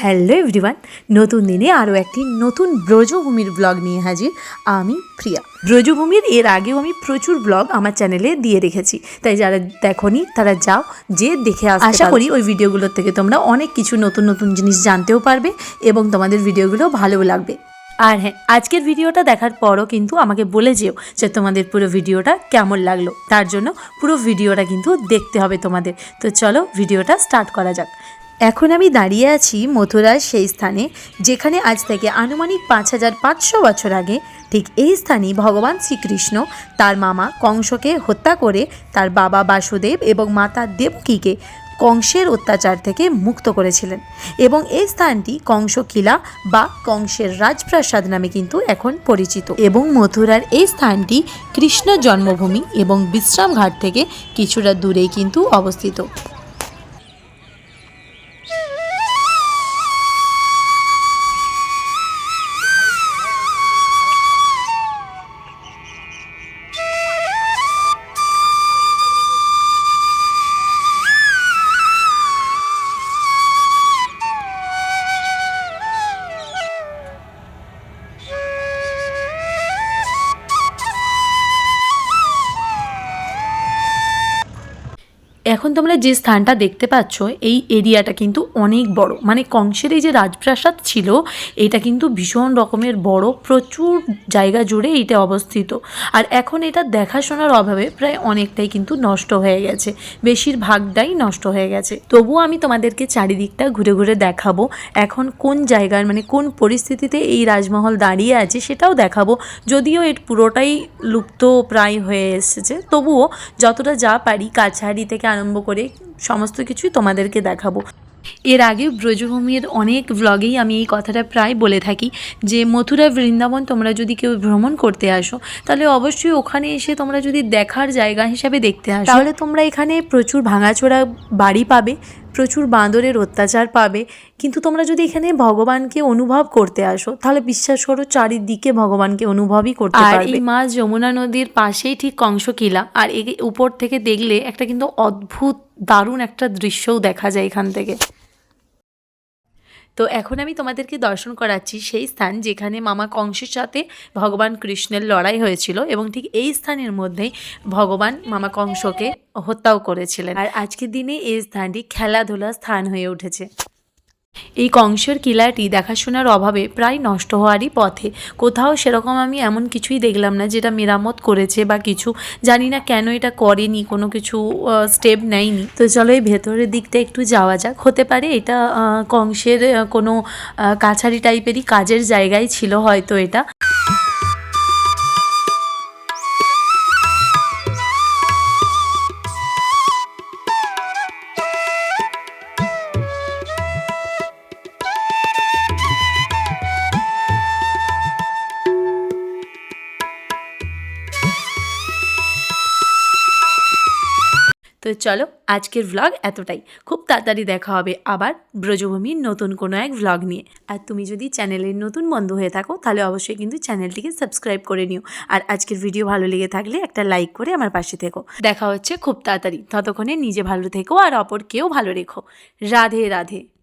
Hello everyone নতুন দিনে আরও একটি নতুন ব্রজভূমির ব্লগ নিয়ে হাজির আমি প্রিয়া। ব্রজভূমির এর আগেও আমি প্রচুর ব্লগ আমার চ্যানেলে দিয়ে রেখেছি। তাই যারা দেখনি তারা যাও যে দেখে আশা করি ওই ভিডিওগুলোর থেকে তোমরা অনেক কিছু নতুন নতুন জিনিস জানতেও পারবে এবং তোমাদের ভিডিওগুলো ভালোও লাগবে। আর হ্যাঁ আজকের ভিডিওটা দেখার পরও কিন্তু আমাকে বলে যেও যে তোমাদের পুরো ভিডিওটা কেমন লাগল। তার জন্য পুরো ভিডিওটা কিন্তু দেখতে হবে তোমাদের। তো চলো ভিডিওটা স্টার্ট করা যাক। এখন আমি দাঁড়িয়ে আছি মথুরার সেই স্থানে, যেখানে আজ থেকে আনুমানিক পাঁচ হাজার পাঁচশো বছর আগে ঠিক এই স্থানেই ভগবান শ্রীকৃষ্ণ তার মামা কংসকে হত্যা করে তার বাবা বাসুদেব এবং মাতা দেবকীকে কংসের অত্যাচার থেকে মুক্ত করেছিলেন। এবং এই স্থানটি কংস কিলা বা কংসের রাজপ্রাসাদ নামে কিন্তু এখন পরিচিত। এবং মথুরার এই স্থানটি কৃষ্ণ জন্মভূমি এবং বিশ্রামঘাট থেকে কিছুটা দূরেই কিন্তু অবস্থিত। এখন তোমরা যে স্থানটা দেখতে পাচ্ছ, এই এরিয়াটা কিন্তু অনেক বড়। মানে কংসের এই যে রাজপ্রাসাদ ছিল, এটা কিন্তু ভীষণ রকমের বড়, প্রচুর জায়গা জুড়ে এটা অবস্থিত। আর এখন এটা দেখাশোনার অভাবে প্রায় অনেকটাই কিন্তু নষ্ট হয়ে গেছে। বেশিরভাগটাই নষ্ট হয়ে গেছে। তবুও আমি তোমাদেরকে চারিদিকটা ঘুরে ঘুরে দেখাবো। এখন কোন জায়গার মানে কোন পরিস্থিতিতে এই রাজমহল দাঁড়িয়ে আছে সেটাও দেখাবো। যদিও এর পুরোটাই লুপ্ত প্রায় হয়ে এসেছে, তবুও যতটা যা পারি কাছারি থেকে আরম্ভ করে সমস্ত কিছুই তোমাদেরকে দেখাবো। এর আগে ব্রজভূমির অনেক ব্লগেই আমি এই কথাটা প্রায় বলে থাকি যে, মথুরা বৃন্দাবন তোমরা যদি কেউ ভ্রমণ করতে আসো, তাহলে অবশ্যই ওখানে এসে তোমরা যদি দেখার জায়গা হিসাবে দেখতে আসো। তাহলে তোমরা এখানে প্রচুর ভাঙাচোরা বাড়ি পাবে। প্রচুর বাঁদরের অত্যাচার পাবে। কিন্তু তোমরা যদি এখানে ভগবানকে অনুভব করতে আসো তাহলে বিশ্বাস করো চারিদিকে ভগবানকে অনুভবই করতে আর পারবে। এই মা যমুনা নদীর পাশেই ঠিক কংসকিলা আর উপর থেকে দেখলে একটা কিন্তু অদ্ভুত দারুণ একটা দৃশ্যও দেখা যায় এখান থেকে। তো এখন আমি তোমাদেরকে দর্শন করাচ্ছি সেই স্থান যেখানে মামা কংসের সাথে ভগবান কৃষ্ণের লড়াই হয়েছিল এবং ঠিক এই স্থানের মধ্যেই ভগবান মামা কংসকে হত্যাও করেছিলেন। আর আজকের দিনে এই স্থানটি খেলাধুলার স্থান হয়ে উঠেছে। এই কংসের কিলাটি দেখাশোনার অভাবে প্রায় নষ্ট হওয়ারই পথে। কোথাও সেরকম আমি এমন কিছুই দেখলাম না যেটা মেরামত করেছে বা কিছু। জানি না কেন এটা করেনি, কোনো কিছু স্টেপ নেয়নি। তো চলো এই ভেতরের দিকটা একটু যাওয়া যাক। হতে পারে এটা কংসের কোনো কাছারি টাইপেরই কাজের জায়গায় ছিল হয়তো এটা। তো চলো, আজকের ভ্লগ এতটাই। খুব তাড়াতাড়ি দেখা হবে আবার ব্রজভূমির নতুন কোনো এক ভ্লগ নিয়ে। আর তুমি যদি চ্যানেলের নতুন বন্ধ হয়ে থাকো, তাহলে অবশ্যই কিন্তু চ্যানেলটিকে সাবস্ক্রাইব করে নিও। আর আজকের ভিডিও ভালো লেগে থাকলে একটা লাইক করে আমার পাশে থেকো। দেখা হচ্ছে খুব তাড়াতাড়ি। ততক্ষণে নিজে ভালো থেকো আর অপরকেও ভালো রেখো। রাধে রাধে।